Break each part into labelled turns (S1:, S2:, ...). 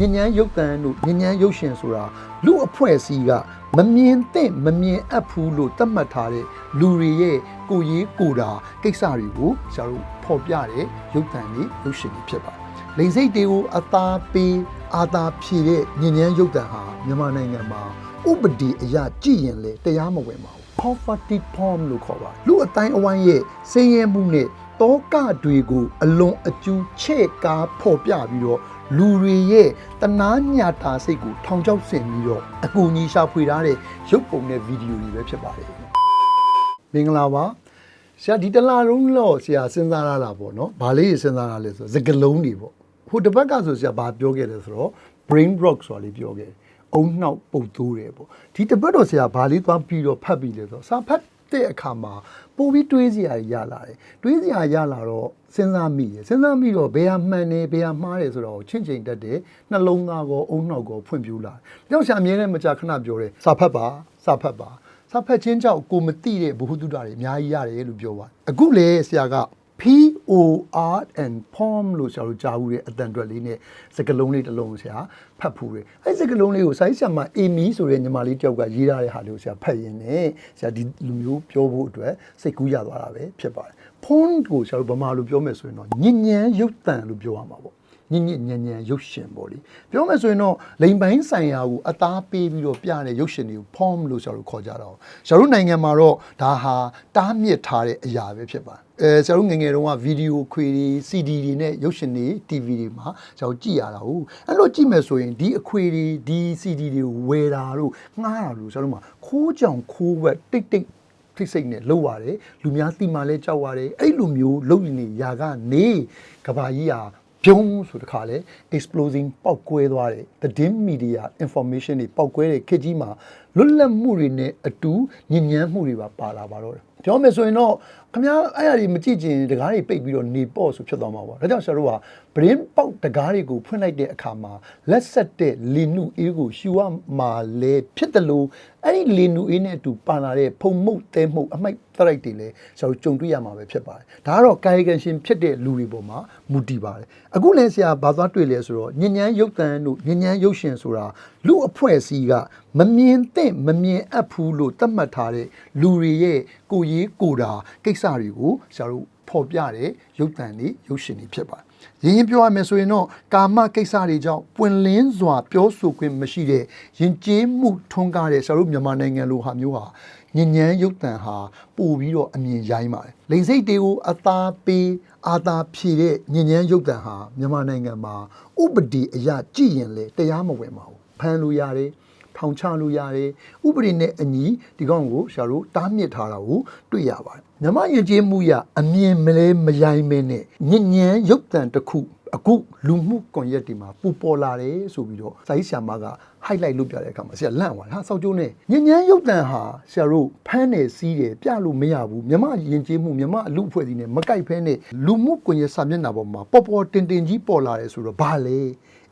S1: ညဉ့်ဉန်းရုပ်တံတို့ညဉ့်ဉန်းရုပ်ရှင်ဆိုတာလူအဖွဲ့အစည်းကမမြင်သင့်မမြင်အပ်ဘူးလို့သတ်မှတ်ထားတဲ့လူတွေရဲ့ကိုယ်ရေးကိုယ်တာကိစ္စတွေကိုဆရာတို့ဖော်ပြတဲ့ရုပ်တံတွေရုပ်ရှင်တွေဖြစ်ပါတယ်။လိန်စိတ်တွေကိုအသားပေးအာသာဖြည့်တဲ့ညဉ့်ဉန်းရုပ်တံဟာမြန်မာနိုင်ငံမှာဥပဒေအရကြည်ရင်လေတရားမဝင်ပါဘူး။ poverty porn လို့ခေါ်ပါတယ်လူအတိုင်းအဝိုင်းရဲ့စင်းရဲမှုနဲ့ တောကတွေကိုအလွန်အကျူးချဲ့ကားဖော်ပြပြီးတော့လူတွေရဲ့တနာညာတာစိတ်ကိုထောင်ချောက်ဆင်ပြီးတော့အကူအညီရှာဖွေထားတဲ့ရုပ်ပုံနဲ့ဗီဒီယိုတွေပဲဖြစ်ပါတယ်မင်္ဂလာပါဆရာဒီတလားလုံးတော့ဆရာစဉ်းစားရတာပေါ့နော်။ဘာလေးစဉ်းစားရလဲဆိုစကလုံးတွေပေါ့။ဟိုတစ်ဘက်ကဆိုဆရာဘာပြောခဲ့လဲဆိုတော့ brain rock ဆိုတာလေးပြောခဲ့တယ်။အုံနှောက်ပုတ်သိုးတယ်ပေါ့။ဒီတစ်ပတ်တော့ဆရာဘာလေးသွားပြီးတော့ဖတ်ပြီးလဲဆိုတော့စာဖတ် တဲ့အခါမှာပို့ပြီးတွေးစရာကြီးရလာတယ်။တွေးစရာရလာတော့စဉ်းစားမိတယ်။စဉ်းစားမိတော့ဘယ်ဟာမှန်နေဘယ်ဟာမှားတယ်ဆိုတော့ချင့်ချိန်တတ်တယ်။နှလုံးသားကောအုံနှောက်ကောဖွင့်ပြူလာတယ်။ကြောက်ဆရာအမြဲတမ်းမကြာခဏပြောတယ်။စာဖတ်ပါစာဖတ်ပါ။စာဖတ်ခြင်းကြောင့်ကိုမသိတဲ့ဘ ഹു တုဒ္ဒတွေအများကြီးရတယ်လို့ပြောပါတယ်အခုလေဆရာက P O R and form လို့ဆရာတို့ကြားဘူးတဲ့အတန်တွက်လေးနဲ့စကလုံးလေးတစ်လုံးဆရာဖတ်ဖူးတယ်အဲ့စကလုံးလေးကိုဆိုင်းဆရာမအေမီဆိုတဲ့ညီမလေးတယောက်ကရေးထားတဲ့ဟာလေးကိုဆရာဖတ်ရင်းနဲ့ဆရာဒီလူမျိုးပြောဖို့အတွက်စိတ်ကူးရသွားတာပဲဖြစ်ပါတယ် form ကိုဆရာတို့ဗမာလိုပြောမယ်ဆိုရင်တော့ညဉ့်ညံရုပ်တန်လို့ပြောရမှာပေါ့ညဉ့်ညဉ့်ညံညံရုပ်ရှင်ပေါ့လေပြောမယ်ဆိုရင်တော့လိန်ပိုင်းဆိုင်ရာကိုအသားပေးပြီးတော့ပြတဲ့ရုပ်ရှင်တွေကို form လို့ဆရာတို့ခေါ်ကြတာ哦ဆရာတို့နိုင်ငံမှာတော့ဒါဟာတားမြစ်ထားတဲ့အရာပဲဖြစ်ပါတယ် အဲဆရာတို့ငယ်ငယ်တုန်းကဗီဒီယိုခွေတွေ CD တွေနဲ့ရုပ်ရှင်တွေ TV တွေမှာဆရာတို့ကြည့်ရတာဟုတ်အဲ့လိုကြည့်မယ်ဆိုရင်ဒီအခွေတွေဒီ CD တွေကိုဝယ်တာတို့ငှားတာတို့ဆရာတို့မှာခိုးကြောင်ခိုးဝက်တိတ်တိတ်ဖိစိတ်နဲ့လှုပ်ရတယ်လူများတိမှလည်းကြောက်ရတယ်အဲ့လိုမျိုးလှုပ်နေရာကနေကဘာကြီးဟာပြုံးဆိုတခါလဲ exploding ပောက်ကွဲသွားတယ် the dim media information တွေပောက်ကွဲတဲ့ခေတ်ကြီးမှာလွတ်လပ်မှုတွေနဲ့အတူညဉ့်ညမ်းမှုတွေပါပါလာပါတော့တယ်ပြောမယ်ဆိုရင်တော့ခမ ्या အဲ့အရာတွေမကြည့်ချင်တကားတွေပိတ်ပြီးတော့နေပေါ့ဆိုဖြစ်သွားမှာပေါ့ဒါကြောင့်ဆရာတို့ကဗရင်းပေါက်တကားတွေကိုဖွင့်လိုက်တဲ့အခါမှာလက်ဆက်တဲ့လီနုအေးကိုရှူရမှာလဲဖြစ်တယ်လို့အဲ့ဒီလီနုအေးနဲ့အတူပါလာတဲ့ဖုံမှုတ်တဲမှုတ်အမိုက်တရိုက်တွေလဲဆရာတို့ကြုံတွေ့ရမှာပဲဖြစ်ပါတယ်ဒါကတော့ကာယကံရှင်ဖြစ်တဲ့လူတွေပေါ်မှာမူတည်ပါတယ်အခုလဲဆရာဘာသွားတွေ့လဲဆိုတော့ညဉ့်ဉန်းရုပ်တံတို့ညဉ့်ဉန်းရုပ်ရှင်ဆိုတာလူအဖွဲ့အစည်းကမမြင်သင့်မမြင်အပ်ဘူးလို့သတ်မှတ်ထားတဲ့လူတွေရဲ့ကိုယ်ရေးကိုယ်တာကိစ္စတွေကိုဆရာတို့ဖော်ပြတဲ့ရုပ်တံတွေရုပ်ရှင်တွေဖြစ်ပါတယ်ရင်းရင်းပြောရမယ်ဆိုရင်တော့ကာမကိစ္စတွေကြောင့်ပွင့်လင်းစွာပြောဆိုခွင့်မရှိတဲ့ယဉ်ကျေးမှုထွန်းကားတဲ့ဆရာတို့မြန်မာနိုင်ငံလိုဟာမျိုးဟာညဉ့်ဉန်းရုပ်တံဟာပို့ပြီးတော့အမြင်ရိုင်းပါတယ်လိန်စိတ်တွေကိုအသားပေးအာသာဖြည့်တဲ့ညဉ့်ဉန်းရုပ်တံဟာမြန်မာနိုင်ငံမှာဥပဒေအရကြည်ရင်လေတရားမဝင်ပါဘူးဖမ်းလို့ရတယ်ထောင်ချလို့ရတယ်ဥပဒေနဲ့အညီဒီကောင်ကိုဆရာတို့တားမြစ်ထားတာကိုတွေ့ရပါတယ် မြမယဉ်ကျေးမှုရအမြင်မလဲမရိုင်းမဲနဲ့ညဉ့်ညမ်းရုပ်တံတစ်ခု အခုလူမှုကွန်ရက်တွေမှာပူပေါ်လာတယ်ဆိုပြီးတော့စာရေးဆရာမက highlight လုပ်ပြတဲ့အခါမှာဆရာလန့်သွားတယ်ဟာစောက်ကျိုးနဲ့ညဉ့်ညမ်းရုပ်တံဟာဆရာတို့ဖမ်းနေစီးတယ်ပြလို့မရဘူးမြမယဉ်ကျေးမှုမြမအလူအဖွဲ့အစည်းနဲ့မကိုက်ဖဲနဲ့လူမှုကွန်ရက်စာမျက်နှာပေါ်မှာပေါ်ပေါ်တင်တင်ကြီးပေါ်လာတယ်ဆိုတော့ဘာလဲ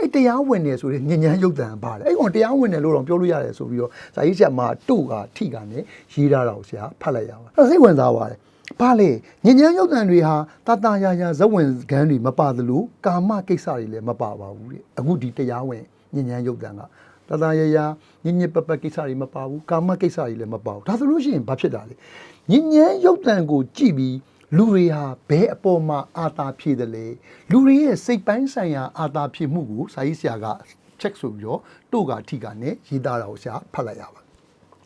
S1: အဲ့တရားဝင်နေဆိုတဲ့ညဉ့်ညမ်းရုပ်တံဘာလဲအဲ့ကောင်တရားဝင်တယ်လို့တော့ပြောလို့ရတယ်ဆိုပြီးတော့ဇာကြီးဆရာမတို့ကထိကနဲ့ရေးထားတာကိုဆရာဖတ်လိုက်ရပါအဲ့စိတ်ဝင်စားပါတယ် ဘာလဲညဉ့်ညမ်းရုပ်တံတွေဟာတတရာရာဇဝင်ကန်းတွေမပါသလိုကာမကိစ္စတွေလည်းမပါပါဘူးတဲ့အခုဒီတရားဝင်ညဉ့်ညမ်းရုပ်တံကတတရာရာညဉ့်ညစ်ပပကိစ္စတွေမပါဘူးကာမကိစ္စတွေလည်းမပါဘူးဒါဆိုလို့ရှိရင်ဘာဖြစ်တာလဲညဉ့်ညမ်းရုပ်တံကိုကြည့်ပြီးလူတွေဟာဘဲအပေါ်မှာအာသာဖြည့်တယ်လေလူတွေရဲ့စိတ်ပိုင်းဆိုင်ရာအာသာဖြည့်မှုကိုစာရေးဆရာက check ဆိုပြီးတော့တို့ကထိကနဲ့ရေးသားတာကိုဆရာဖတ်လိုက်ရပါတယ်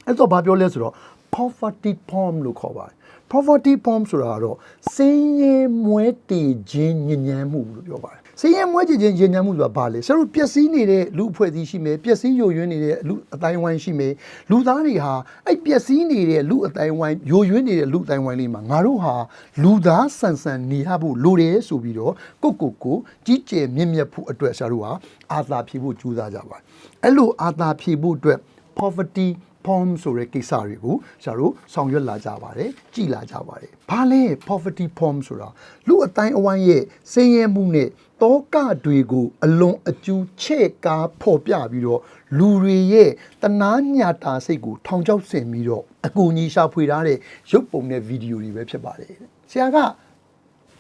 S1: အဲ့တော့ဘာပြောလဲဆိုတော့ poverty form လို့ခေါ်ပါတယ် poverty form ဆိုတာကတော့စင်းရဲမွဲတည်ခြင်းညဉ့်ညမ်းမှုလို့ပြောပါတယ်စင်းရဲမွဲတည်ခြင်းညဉ့်ညမ်းမှုဆိုတာဘာလဲဆရာတို့ပျက်စီးနေတဲ့လူအဖွဲ့အစည်းရှိမယ်ပျက်စီးယိုယွင်းနေတဲ့လူအတိုင်းဝိုင်းရှိမယ်လူသားတွေဟာအဲ့ပျက်စီးနေတဲ့လူအတိုင်းဝိုင်းယိုယွင်းနေတဲ့လူအတိုင်းဝိုင်းလေးမှာငါတို့ဟာလူသားဆန်ဆန်နေရဖို့လိုတယ်ဆိုပြီးတော့ကိုကိုကိုကြီးကျယ်မြင့်မြတ်ဖို့အတွက်ဆရာတို့ဟာအာသာဖြေဖို့ကြိုးစားကြပါတယ်အဲ့လိုအာသာဖြေဖို့အတွက် poverty form ဆိုတဲ့ကိစ္စတွေကိုဆရာတို့ဆောင်ရွက်လာကြပါတယ်ကြည်လာကြပါတယ်ဘာလဲ poverty form ဆိုတာလူအတိုင်းအဝိုင်းရဲ့ဆင်းရဲမှုနဲ့တောကတွေကိုအလွန်အကျူးချဲ့ကားဖော်ပြပြီးတော့လူတွေရဲ့တနာညာတာစိတ်ကိုထောင်ချောက်ဆင်ပြီးတော့အကူအညီရှာဖွေထားတဲ့ရုပ်ပုံနဲ့ဗီဒီယိုတွေပဲဖြစ်ပါတယ်ဆရာက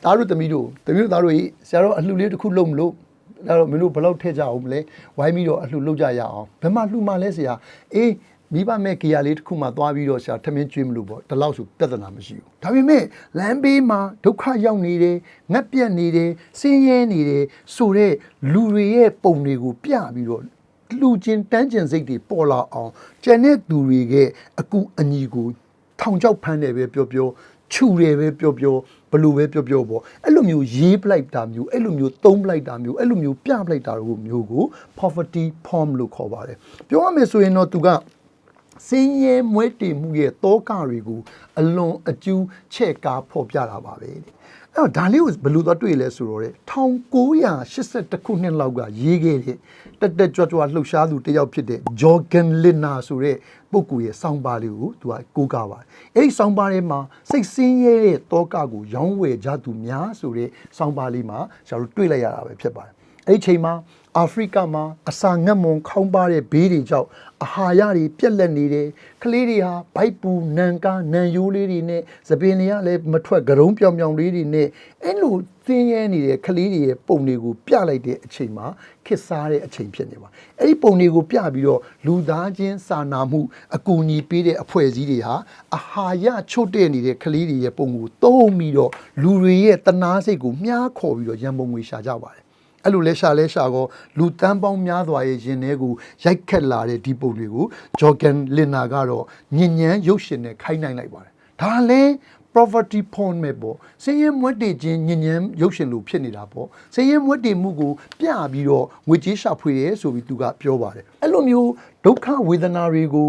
S1: သားတို့သမီးတို့သမီးတို့သားတို့ကြီးဆရာတို့အလှူလေးတစ်ခုလုပ်မလို့ဒါတော့မင်းတို့ဘယ်လောက်ထည့်ကြအောင်မလဲဝိုင်းပြီးတော့အလှလုပ်ကြရအောင်ဘယ်မှာလှမှလဲဆရာအေး မိဘမဲ့ကြရလေးတစ်ခုမှသွားပြီးတော့ဆရာထမင်းကျွေးမလို့ပေါ့ဒီလောက်ဆိုပြဿနာမရှိဘူးဒါပေမဲ့လမ်းဘေးမှာဒုက္ခရောက်နေတယ်ငတ်ပြတ်နေတယ်ဆင်းရဲနေတယ်ဆိုတော့လူတွေရဲ့ပုံတွေကိုပြပြီးတော့လူချင်းတန်းကျင်စိတ်တွေပေါ်လာအောင်ကျန်တဲ့သူတွေရဲ့အကူအညီကိုထောင်ချောက်ဖမ်းတယ်ပဲပြောပြောခြူတယ်ပဲပြောပြောဘလို့ပဲပြောပြောပေါ့အဲ့လိုမျိုးရေးပလိုက်တာမျိုးအဲ့လိုမျိုးသုံးပလိုက်တာမျိုးအဲ့လိုမျိုးပြပလိုက်တာတို့မျိုးကို poverty form လို့ခေါ်ပါတယ်ပြောရမယ်ဆိုရင်တော့သူက စင်းရဲမွဲတေမှုရဲ့တောကတွေကိုအလွန်အကျူးချဲ့ကားဖော်ပြတာပါပဲတဲ့အဲ့တော့ဒါလေးကိုဘယ်လိုသွားတွေ့လဲဆိုတော့တဲ့1982ခုနှစ်လောက်ကရေးခဲ့တဲ့တက်တက်ကြွကြွလှုပ်ရှားသူတစ်ယောက်ဖြစ်တဲ့ Jorgen Linner ဆိုတဲ့ပုဂ္ဂိုလ်ရဲ့စောင်းပါလေးကိုသူကကိုးကားပါတယ်အဲ့ဒီစောင်းပါထဲမှာစိတ်ဆင်းရဲတဲ့တောကကိုရောင်းဝယ်ကြသူများဆိုတဲ့စောင်းပါလေးမှာကျွန်တော်တို့တွေ့လိုက်ရတာပဲဖြစ်ပါတယ် အဲ့ဒီချိန်မှာအာဖရိကမှာအစာငတ်မွန်ခေါင်းပါတဲ့ဘေးတွေကြောင့်အာဟာရတွေပြက်လက်နေတယ်ကလေးတွေဟာဗိုက်ပူနံကားနံရိုးလေးတွေနဲ့သပင်တွေကလည်းမထွက်ကြုံပြောင်ပြောင်လေးတွေနဲ့အဲ့လိုသင်းရဲနေတဲ့ကလေးတွေရဲ့ပုံတွေကိုပြလိုက်တဲ့အချိန်မှာခစ်စားတဲ့အချိန်ဖြစ်နေပါအဲ့ဒီပုံတွေကိုပြပြီးတော့လူသားချင်းစာနာမှုအကူအညီပေးတဲ့အဖွဲ့အစည်းတွေဟာအာဟာရချို့တဲ့နေတဲ့ကလေးတွေရဲ့ပုံကိုသုံးပြီးတော့လူတွေရဲ့တနာစိတ်ကိုမြားခေါ်ပြီးတော့ရန်ပုံငွေရှာကြပါတယ် အဲ့လိုလဲရှာလဲရှာကောလူတန်းပေါင်းများစွာရဲ့ရင်ထဲကိုရိုက်ခတ်လာတဲ့ဒီပုံတွေကိုဂျော်ဂန်လင်နာကတော့ညဉ့်ညမ်းရုပ်ရှင်နဲ့ခိုင်းနိုင်လိုက်ပါတယ်ဒါလဲ poverty porn ပဲပေါ့စင်းရဲမွက်တေခြင်းညဉ့်ညမ်းရုပ်ရှင်လိုဖြစ်နေတာပေါ့စင်းရဲမွက်တေမှုကိုပြပြီးတော့ငွေကြေးရှာဖွေရဲဆိုပြီးသူကပြောပါတယ်အဲ့လိုမျိုးဒုက္ခဝေဒနာတွေကို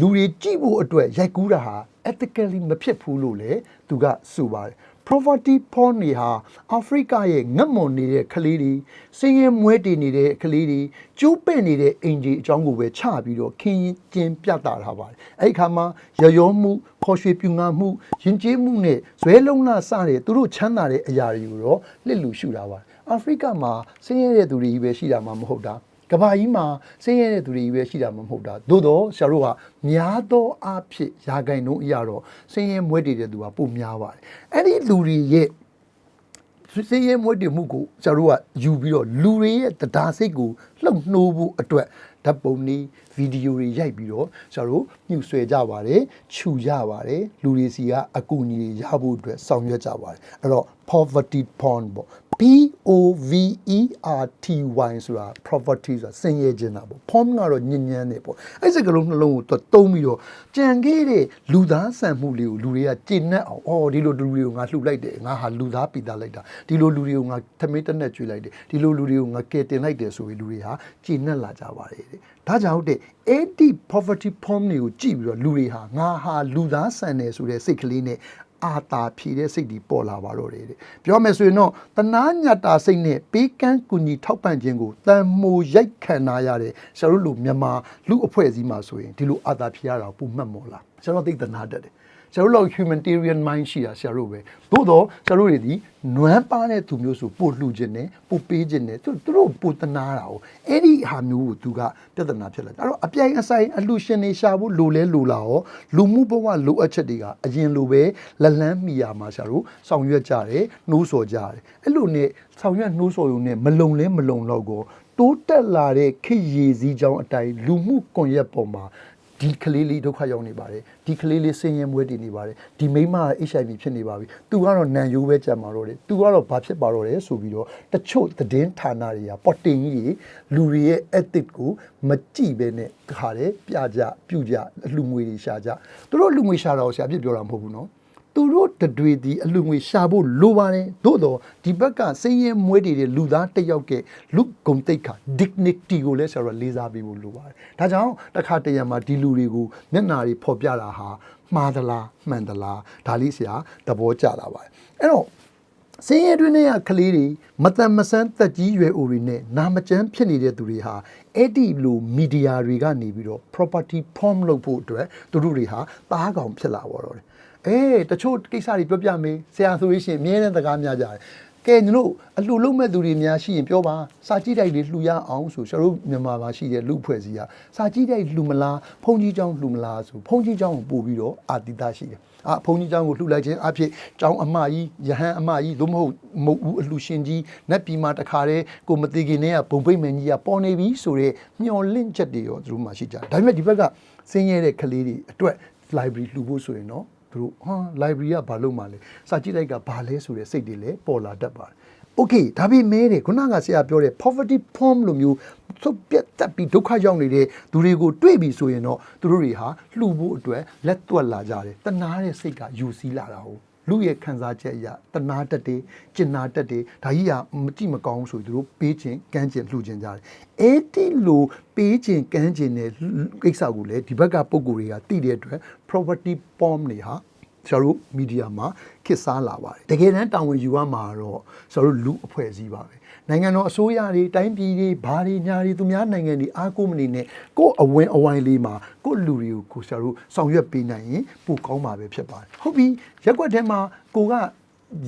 S1: လူတွေကြည့်ဖို့အတွက်ရိုက်ကူးတာဟာ ethically မဖြစ်ဘူးလို့လည်းသူကဆိုပါတယ် poverty porn တွေဟာအာဖရိကရဲ့ငတ်မွန်နေတဲ့ကလေးတွေစင်းရဲမွဲတည်နေတဲ့ကလေးတွေကျိုးပဲ့နေတဲ့အင်ဂျီအကြောင်းကိုပဲချပြီးတော့ခင်းကျင်းပြတာထားပါတယ်အဲ့ဒီခါမှာရရောမှုခေါ်ရွှေပြူငါမှုယဉ်ကျေးမှုနဲ့ဇွဲလုံးလာစတဲ့သူတို့ချမ်းသာတဲ့အရာတွေကိုတော့လစ်လူရှုတာပါတယ်အာဖရိကမှာစင်းရဲတဲ့သူတွေကြီးပဲရှိတာမှမဟုတ်တာ ကဘာကြီးမှာဆင်းရဲတဲ့သူတွေကြီးပဲရှိတာမှမဟုတ်တာသို့တော့ဆရာတို့ကများသောအားဖြင့်ယာဂိုင်နှုန်းအရာတော့ဆင်းရဲမွဲတည်တဲ့သူကပိုများပါတယ်အဲ့ဒီလူတွေရဲ့စင်းရဲမွဲတည်မှုကိုဆရာတို့ကယူပြီးတော့လူတွေရဲ့တရားစိတ်ကိုလှုပ်နှိုးဖို့အတွက်ဓာတ်ပုံတွေဗီဒီယိုတွေရိုက်ပြီးတော့ဆရာတို့ညှိဆွဲကြပါတယ်ခြူကြပါတယ်လူတွေစီကအကူအညီတွေရဖို့အတွက်ဆောင်ရွက်ကြပါတယ်အဲ့တော့ poverty porn ပေါ့ P O V E R T Y ဆိုတာ property ဆိုတာစင်ရဲခြင်းတာပေါ့ form ကတော့ညဉ့်ညမ်းနေပေါ့အဲ့စကလုံးနှလုံးကိုသူတုံးပြီးတော့ကြံခဲ့တဲ့လူသားဆန်မှုလေးကိုလူတွေကကျင့်내အောင်အော်ဒီလိုလူတွေကိုငါလှူလိုက်တယ်ငါဟာလူသားပိတာလိုက်တာဒီလိုလူတွေကိုငါသမင်းတက်နဲ့ကျွေးလိုက်တယ်ဒီလိုလူတွေကိုငါကယ်တင်လိုက်တယ်ဆိုပြီးလူတွေဟာကျင့်내လာကြပါတယ်တဲ့ဒါကြောင့်တဲ့80 poverty form တွေကိုကြည့်ပြီးတော့လူတွေဟာငါဟာလူသားဆန်တယ်ဆိုတဲ့စိတ်ကလေးနဲ့ အာတာဖြည့်တဲ့စိတ်တွေပေါ်လာပါတော့တယ်တဲ့ပြောမယ်ဆိုရင်တော့တနာညတ်တာစိတ်နဲ့ပေးကမ်းကူညီထောက်ပံ့ခြင်းကိုတန်မိုးရိုက်ခံနာရတဲ့ဆရာတို့လူမြန်မာလူအဖွဲ့အစည်းမှာဆိုရင်ဒီလိုအာတာဖြည့်ရတာပုံမှတ်မော်လာဆရာတို့သိတနာတတ်တယ် ဆရာတို့လောက် humanitarian mind ရှိတာဆရာတို့ပဲသို့တော့ဆရာတို့တွေဒီနွမ်းပါတဲ့သူမျိုးဆိုပို့လှူခြင်းနဲ့ပို့ပေးခြင်းနဲ့သူသူတို့ပို့တနာတာ哦အဲ့ဒီဟာမျိုးကိုသူကပြဿနာဖြစ်လာတယ်အဲ့တော့အပြိုင်အဆိုင်အလှူရှင်တွေရှာဖို့လိုလဲလိုလာရောလူမှုဘဝလိုအပ်ချက်တွေကအရင်လိုပဲလက်လန်းမိယာမှာဆရာတို့ဆောင်ရွက်ကြတယ်နှိုးဆော်ကြတယ်အဲ့လိုနဲ့ဆောင်ရွက်နှိုးဆော်ရုံနဲ့မလုံလဲမလုံတော့ကိုတိုးတက်လာတဲ့ခေတ်ရည်စည်းကြောင်းအတိုင်းလူမှုကွန်ရက်ပေါ်မှာ ဒီကလေးလေးဒုက္ခရောက်နေပါတယ်ဒီကလေးလေးဆင်းရဲမွဲတည်နေပါတယ်ဒီမိန်းမက HIV ဖြစ်နေပါပြီသူကတော့နံရိုးပဲကြံมาတော့တယ်သူကတော့ဘာဖြစ်ပါတော့တယ်ဆိုပြီးတော့တချို့သတင်းဌာနတွေကပေါ်တင်ကြီးတွေလူတွေရဲ့ ethic ကိုမကြည့်ပဲနဲ့တခါလေပြကြပြုကြအလှငွေတွေရှာကြသူတို့အလှငွေရှာတာကိုဆရာပြစ်ပြောတာမဟုတ်ဘူးနော် သူတို့တတွေဒီအလူငွေရှာဖို့လိုပါတယ်သို့တော့ဒီဘက်ကစင်းရဲမွေးတည်တဲ့လူသားတစ်ယောက်ကလူဂုံတိတ်ခါ dignity ကိုလည်းဆရာတို့လေးစားပေးဖို့လိုပါတယ်ဒါကြောင့်တစ်ခါတရံမှာဒီလူတွေကိုမျက်နာတွေဖော်ပြတာဟာမှားသလားမှန်သလားဒါလေးဆရာသဘောကျလာပါတယ်အဲ့တော့စင်းရဲတွင်းတွေကကလေးတွေမတန်မဆန်းသက်ကြီးရွယ်အိုတွေနဲ့နာမကျန်းဖြစ်နေတဲ့သူတွေဟာအဲ့ဒီလိုမီဒီယာတွေကနေပြီးတော့ property form လုပ်ဖို့အတွက်သူတို့တွေဟာတားကောင်ဖြစ်လာပေါ်တော့တယ် အေးတချို့ကိစ္စတွေပြောပြမေးဆရာဆိုလို့ရှိရင်အမြဲတမ်းတကားများကြတယ် ကဲကျွန်တော်အလှလုံးမဲ့သူတွေများရှိရင်ပြောပါစာကြည့်တိုက်တွေလှူရအောင်ဆိုကျွန်တော်တို့မြန်မာမှာရှိတဲ့လူအဖွဲ့အစည်းကစာကြည့်တိုက်လှူမလားဖုန်ကြီးเจ้าလှူမလားဆိုဖုန်ကြီးเจ้าကိုပို့ပြီးတော့အာတိတရှိတယ်အာဖုန်ကြီးเจ้าကိုလှူလိုက်ခြင်းအဖြစ်เจ้าအမကြီးယဟန်အမကြီးသို့မဟုတ်မဟုတ်ဘူးအလှရှင်ကြီးနတ်ပြည်မှာတခါတည်းကိုမတိခင်နဲ့ကဘုံပိတ်မန်ကြီးကပေါ်နေပြီဆိုတော့မျော်လင့်ချက်တွေရောသူတို့မှရှိကြတယ်ဒါပေမဲ့ဒီဘက်ကစင်းရဲတဲ့ကလေးတွေအတွက် library လှူဖို့ဆိုရင်တော့ သူတို့ဟာ library ကဘာလို့မှလဲစာကြည့်လိုက်ကဘာလဲဆိုတဲ့စိတ်တွေလည်းပေါ်လာတတ်ပါတယ် okay ဒါပေမဲ့တဲ့ခုနကဆရာပြောတဲ့ poverty form လိုမျိုးသုတ်ပြတ်တက်ပြီးဒုက္ခရောက်နေတဲ့သူတွေကိုတွေ့ပြီဆိုရင်တော့သူတို့တွေဟာလှူဖို့အတွက်လက်တွက်လာကြတယ်တနာတဲ့စိတ်ကယူစည်းလာတာဟုတ် လူရဲ့ခံစားချက်အရတနာတက်တယ်ကျင်နာတက်တယ်ဒါကြီးကမကြည့်မကောင်းဆိုသူတို့ပေးခြင်းကမ်းခြင်းလှူခြင်းကြတယ်အဲ့ဒီလိုပေးခြင်းကမ်းခြင်းတဲ့ကိစ္စကိုလည်းဒီဘက်ကပုံကိုယ်တွေကသိတဲ့အတွက် property form တွေဟာကျွန်တော်တို့မီဒီယာမှာခေတ်စားလာပါတယ်တကယ်တမ်းတာဝန်ယူရမှာတော့ကျွန်တော်တို့လူအဖွဲ့အစည်းပါပဲ နိုင်ငံတော်အစိုးရတွေတိုင်းပြည်တွေဘာတွေညာတွေသူများနိုင်ငံတွေအားကိုးမနေနဲ့ကိုယ့်အဝင်အဝိုင်းလေးမှာကိုယ့်လူတွေကိုကိုကျွန်တော်တို့ဆောင်ရွက်ပေးနိုင်ရင်ပိုကောင်းမှာပဲဖြစ်ပါတယ်ဟုတ်ပြီရက်ွက်ထဲမှာကိုက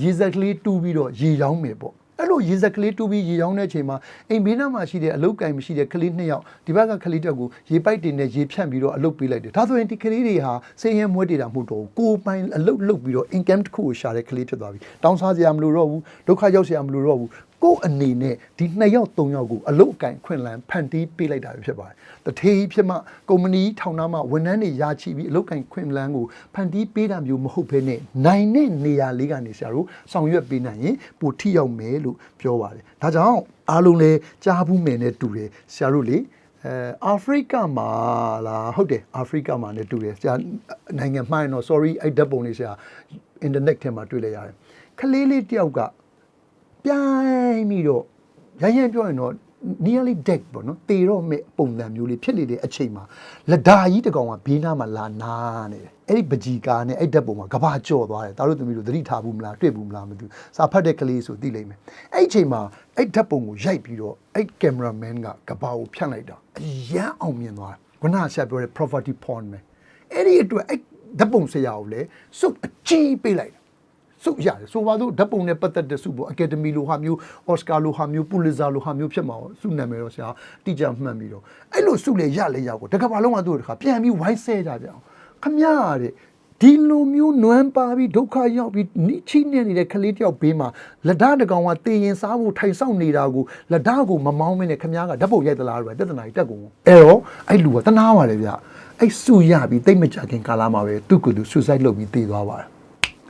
S1: ရေစက်ကလေးတူးပြီးတော့ရေရောင်းမယ်ပေါ့အဲ့လိုရေစက်ကလေးတူးပြီးရေရောင်းတဲ့အချိန်မှာအိမ်ဘေးနားမှာရှိတဲ့အလုတ်ကင်မရှိတဲ့ကလေးနှစ်ယောက်ဒီဘက်ကကလေးတစ်ယောက်ကိုရေပိုက်တင်နဲ့ရေဖြန့်ပြီးတော့အလုတ်ပေးလိုက်တယ်ဒါဆိုရင်ဒီကလေးတွေဟာစင်းရဲမွေးတေတာမဟုတ်တော့ဘူးကိုယ်ပိုင်အလုတ်လုတ်ပြီးတော့ income တစ်ခုကိုရှာတဲ့ကလေးဖြစ်သွားပြီတောင်းစားစရာမလိုတော့ဘူးဒုက္ခရောက်စရာမလိုတော့ဘူး ကိုယ့်အနေနဲ့ဒီနှစ်ယောက်သုံးယောက်ကိုအလုတ်အကင်ခွင့်လန်းဖန်တီးပေးလိုက်တာပဲဖြစ်ပါတယ်တထေးကြီးဖြစ်မှကုမ္ပဏီထောင်သားမှဝန်ထမ်းတွေရာချီပြီးအလုတ်ကင်ခွင့်လန်းကိုဖန်တီးပေးတာမျိုးမဟုတ်ဘဲနဲ့နိုင်တဲ့နေရာလေးကနေဆရာတို့ဆောင်ရွက်ပေးနိုင်ရင်ပိုထိရောက်မယ်လို့ပြောပါတယ်ဒါကြောင့်အားလုံးလည်းကြားဘူးမယ်နဲ့တူတယ်ဆရာတို့လေအဲအာဖရိကမှာလားဟုတ်တယ်အာဖရိကမှာလည်းတူတယ်ဆရာနိုင်ငံမှိုင်းတော့ sorry အဲ့ဓာတ်ပုံလေးဆရာ internet ထဲမှာတွေ့လိုက်ရတယ်ခလေးလေးတယောက်က ပြိုင်ပြီးတော့ရရင်ပြောရင်တော့ nearly dead ပေါ့နော်တေတော့မဲ့ပုံစံမျိုးလေးဖြစ်နေတဲ့အချိန်မှာလက်ဒါကြီးတစ်ကောင်ကဘေးနားမှာလာနာနေတယ်အဲ့ဒီပကြီကာနဲ့အဲ့ဓာတ်ပုံမှာကဘာကြော်သွားတယ်ဒါတို့သမီးတို့သတိထားဘူးမလားတွေ့ဘူးမလားမသိဘူးစာဖတ်တဲ့ကလေးဆိုသိလိမ့်မယ်အဲ့ဒီအချိန်မှာအဲ့ဓာတ်ပုံကိုရိုက်ပြီးတော့အဲ့ cameraman ကကဘာကိုဖြန့်လိုက်တာအရန်အောင်မြင်သွားတယ်ခုနကဆက်ပြောတဲ့ property porn ပဲအဲ့ဒီအတွက်အဲ့ဓာတ်ပုံဆရာကိုလည်းစုပ်အကြီးပေးလိုက်တာ စုရတယ်ဆိုပါတော့ဓာတ်ပုံနဲ့ပတ်သက်တဲ့စုပေါ့အကယ်ဒမီလိုဟာမျိုးအော်စကာလိုဟာမျိုးပူလစ်ဇာလိုဟာမျိုးဖြစ်မှာပေါ့စုနာမည်တော့ဆရာတိကျမှတ်ပြီးတော့အဲ့လိုစုလေရလေရောက်ကိုတကဘာလုံးကသူ့တခါပြန်ပြီးဝိုင်းဆဲကြကြအောင်ခမရတဲ့ဒီလိုမျိုးနွမ်းပါပြီးဒုက္ခရောက်ပြီးနိချိနေနေတဲ့ကလေးတယောက်ဘေးမှာလက်ဓာတ်တကောင်ကတေရင်စားဖို့ထိုင်ဆောင်နေတာကိုလက်ဓာတ်ကိုမမောင်းမင်းနဲ့ခမရကဓာတ်ပုံရိုက်သလားတော့ပြဿနာကြီးတက်ကုန်အဲ့တော့အဲ့လူကတနာပါလေဗျအဲ့စုရပြီးတိတ်မကြခင်ကာလမှာပဲသူ့ကိုယ်သူ suicide လုပ်ပြီးတည်သွားပါတယ်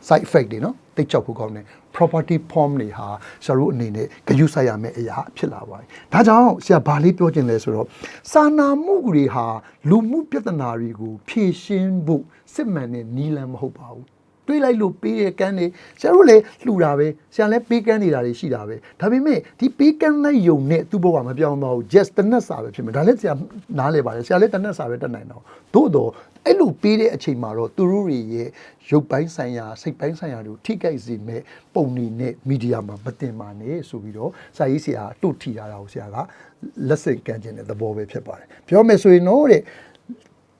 S1: side effect တွေနော်တိတ်ချောက်ဖို့ကောင်းတယ် property form တွေဟာဆရာတို့အနေနဲ့ဂရုစိုက်ရမယ့်အရာဖြစ်လာပါတယ်။ဒါကြောင့်ဆရာဘာလေးပြောချင်လဲဆိုတော့စာနာမှုတွေဟာလူမှုပြဿနာတွေကိုဖြေရှင်းဖို့စစ်မှန်တဲ့နည်းလမ်းမဟုတ်ပါဘူး။ တွေးလိုက်လို့ပေးတဲ့ကန်းတွေဆရာတို့လည်းလှူတာပဲဆရာလည်းပေးကန်းနေတာတွေရှိတာပဲဒါပေမဲ့ဒီပေးကန်းလိုက်ယုံနဲ့သူ့ဘဝမပြောင်းတော့ဘူး just တနက်စာပဲဖြစ်မယ်ဒါလည်းဆရာနားလဲပါတယ်ဆရာလည်းတနက်စာပဲတက်နိုင်တော့သို့တော့အဲ့လိုပေးတဲ့အချိန်မှာတော့သူတို့တွေရဲ့ရုပ်ပိုင်းဆိုင်ရာစိတ်ပိုင်းဆိုင်ရာတွေကိုထိခိုက်စေမဲ့ပုံနေနဲ့မီဒီယာမှာမတင်ပါနဲ့ဆိုပြီးတော့စာရေးဆရာတို့ထီရတာကိုဆရာကလက်စိတ်ကမ်းခြင်းတဲ့သဘောပဲဖြစ်ပါတယ်ပြောမယ်ဆိုရင်တော့တဲ့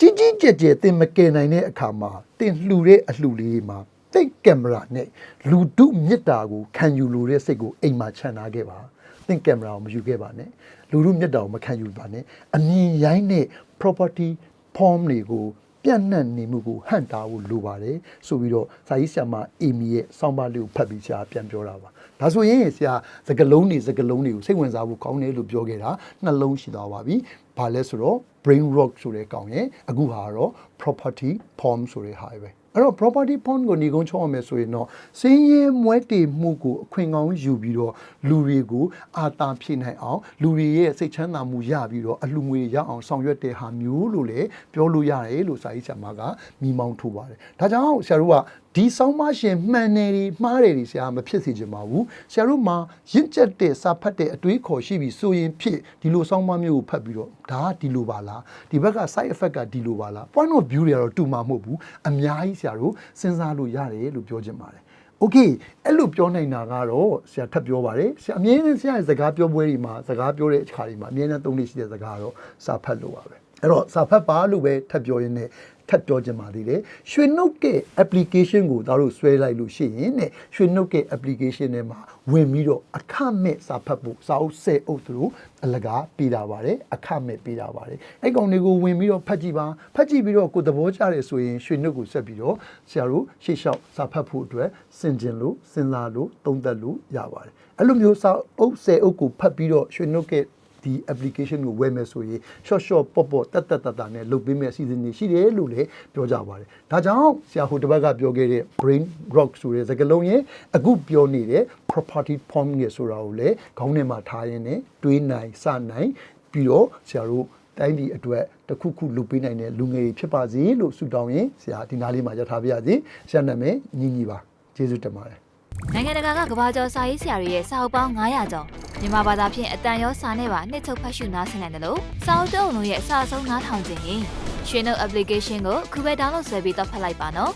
S1: ကြီးကြီးကျယ်ကျယ်တင်မကယ်နိုင်တဲ့အခါမှာတင်လှူတဲ့အလှူလေးမှာတိတ်ကင်မရာနဲ့လူတုမြစ်တာကိုခံယူလို့တဲ့စိတ်ကိုအိမ်မှာခြံထားခဲ့ပါတင်ကင်မရာကိုမယူခဲ့ပါနဲ့လူတုမြစ်တာကိုမခံယူပါနဲ့အမြင်ရိုင်းတဲ့ property form တွေကို ပြန့်နှံ့နေမှုကိုဟန့်တားဖို့လိုပါတယ်ဆိုပြီးတော့စာရေးဆရာမအီမီရဲ့စောင်းပါလေးကိုဖတ်ပြီးဆရာပြန်ပြောတာပါဒါဆိုရင်ဆရာစကလုံးတွေစကလုံးတွေကိုစိတ်ဝင်စားဖို့ကောင်းတယ်လို့ပြောခဲ့တာနှလုံးရှိသွားပါပြီဘာလဲဆိုတော့ brain rock ဆိုတဲ့ကောင်ရဲ့အခုဟာကတော့ property form ဆိုတဲ့ဟာပဲ အဲ့တော့ property form ကိုညီကုန်းချောင်းအောင်မယ်ဆိုရင်တော့စင်းရဲမွဲတေမှုကိုအခွင့်ကောင်းယူပြီးတော့လူတွေကိုအာတာဖြည့်နိုင်အောင်လူတွေရဲ့စိတ်ချမ်းသာမှုရပြီးတော့အလှငွေရအောင်ဆောင်ရွက်တဲ့ဟာမျိုးလို့လည်းပြောလို့ရတယ်လို့စာရေးဆရာမကမိမောင်းထိုးပါတယ်ဒါကြောင့်ဆရာတို့က ဒီဆောင်းမရှင်မှန်တယ်ဒီမှားတယ်ဒီဆရာမဖြစ်စေချင်ပါဘူးဆရာတို့မှာရင့်ကျက်တဲ့စာဖတ်တဲ့အတွေးခေါ်ရှိပြီဆိုရင်ဖြစ်ဒီလိုဆောင်းမမျိုးကိုဖတ်ပြီးတော့ဒါကဒီလိုပါလားဒီဘက်က side effect ကဒီလိုပါလား point of view တွေကတော့တူမှာမဟုတ်ဘူးအများကြီးဆရာတို့စဉ်းစားလို့ရတယ်လို့ပြောချင်ပါတယ် okay အဲ့လိုပြောနိုင်တာကတော့ဆရာထပ်ပြောပါတယ်ဆရာအမြဲတမ်းဆရာရဲ့စကားပြောပွဲတွေမှာစကားပြောတဲ့အခါတွေမှာအမြဲတမ်းသုံးလို့ရှိတဲ့စကားကတော့စာဖတ်လို့ပါပဲအဲ့တော့စာဖတ်ပါလို့ပဲထပ်ပြောရင်းနဲ့ ထထပ်ပြောချင်ပါသေးတယ်ရွှေနှုတ်က application ကိုသားတို့ဆွဲလိုက်လို့ရှိရင်တဲ့ရွှေနှုတ်က application ထဲမှာဝင်ပြီးတော့အခမဲ့စာဖတ်ဖို့စာအုပ်ဆဲအုပ်သူတို့အလကားပေးတာပါတယ်အခမဲ့ပေးတာပါတယ်အဲ့ကောင်တွေကိုဝင်ပြီးတော့ဖတ်ကြည့်ပါဖတ်ကြည့်ပြီးတော့ကိုယ်သဘောကျတယ်ဆိုရင်ရွှေနှုတ်ကိုဆက်ပြီးတော့ဆရာတို့ရှေ့လျှောက်စာဖတ်ဖို့အတွက်စင်ကျင်လို့စဉ်းစားလို့သုံးသပ်လို့ရပါတယ်အဲ့လိုမျိုးစာအုပ်ဆဲအုပ်ကိုဖတ်ပြီးတော့ရွှေနှုတ်က ဒီ application ကိုဝယ်မယ်ဆိုရင် short short ပေါ့ပေါ့တက်တက်တက်တက်နဲ့လုပ်ပေးမယ်အစီအစဉ်တွေရှိတယ်လို့လည်းပြောကြပါတယ်။ဒါကြောင့်ဆရာဟိုတစ်ဘက်ကပြောခဲ့တဲ့ brain rock ဆိုတဲ့စကားလုံးရဲ့အခုပြောနေတဲ့ property form ရဲ့ဆိုတာကိုလည်းခေါင်းထဲမှာထားရင်းနဲ့တွေးနိုင်စနိုင်ပြီးတော့ဆရာတို့တိုင်းပြည်အတွက်တစ်ခုခုလုပ်ပေးနိုင်တဲ့လူငယ်တွေဖြစ်ပါစေလို့ဆုတောင်းရင်ဆရာဒီနားလေးမှာရထားပါရစေ။ဆရာနာမည်ညီညီပါ။ကျေးဇူးတင်ပါတယ်။
S2: နိုင်ငံတကာကကမ္ဘာကျော်စာရေးဆရာတွေရဲ့စာအုပ်ပေါင်း900ကျော်မြန်မာဘာသာဖြင့်အတန်ရောစာနဲ့ပါနှစ်ချုပ်ဖတ်ရှုနားဆင်နိုင်တယ်လို့စာအုပ်တုံးလုံးရဲ့အစအဆုံးနားထောင်ခြင်းရင်ရွှေနှုတ် application ကိုခုပဲ download ဆွဲပြီးတော့ဖတ်လိုက်ပါနော်